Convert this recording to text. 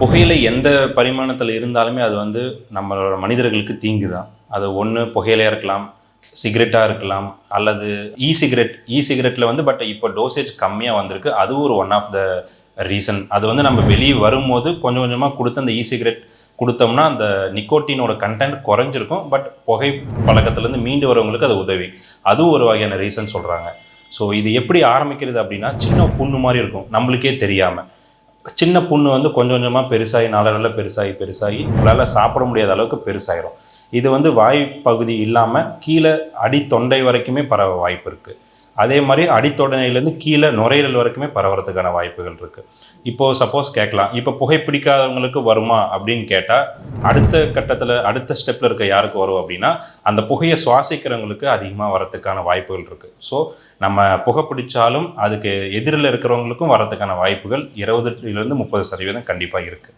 புகையிலை எந்த பரிமாணத்தில் இருந்தாலுமே அது வந்து நம்மளோட மனிதர்களுக்கு தீங்கு தான் அது ஒன்று புகையிலையாக இருக்கலாம் சிகரெட்டாக இருக்கலாம் அல்லது இ சிகரெட் இ சிகரெட்டில் வந்து பட் இப்போ டோசேஜ் கம்மியாக வந்திருக்கு. அதுவும் ஒரு ஒன் ஆஃப் த ரீசன் அது வந்து நம்ம வெளியே வரும்போது கொஞ்சம் கொஞ்சமாக கொடுத்து அந்த இ சிகரெட் கொடுத்தோம்னா அந்த நிக்கோட்டினோட கண்டென்ட் குறைஞ்சிருக்கும். பட் புகை பழக்கத்துலேருந்து மீண்டு வரவங்களுக்கு அது உதவி. அதுவும் ஒரு வகையான ரீசன் சொல்கிறாங்க ஸோ இது எப்படி ஆரம்பிக்கிறது அப்படின்னா சின்ன புண்ணு மாதிரி இருக்கும். நம்மளுக்கே தெரியாமல் சின்ன புண்ணு வந்து கொஞ்சம் கொஞ்சமாக பெருசாகி நாளடைவில் பெருசாகி பெருசாகி உங்களால் சாப்பிட முடியாத அளவுக்கு பெருசாயிரும். இது வந்து வாய் பகுதி இல்லாமல் கீழே அடி தொண்டை வரைக்குமே பரவ வாய்ப்பு இருக்குது அதே மாதிரி அடித்தொடனையிலேருந்து கீழே நுரையீரல் வரைக்குமே பரவறதுக்கான வாய்ப்புகள் இருக்குது இப்போது சப்போஸ் கேட்கலாம். இப்போ புகை பிடிக்காதவங்களுக்கு வருமா அப்படின்னு கேட்டால் அடுத்த கட்டத்தில் அடுத்த ஸ்டெப்பில் இருக்க யாருக்கு வரும் அப்படின்னா அந்த புகையை சுவாசிக்கிறவங்களுக்கு அதிகமாக வரத்துக்கான வாய்ப்புகள் இருக்குது ஸோ நம்ம புகை பிடிச்சாலும் அதுக்கு எதிரில் இருக்கிறவங்களுக்கும் வரத்துக்கான வாய்ப்புகள் இருபதுலேருந்து முப்பது சதவீதம் கண்டிப்பாக இருக்குது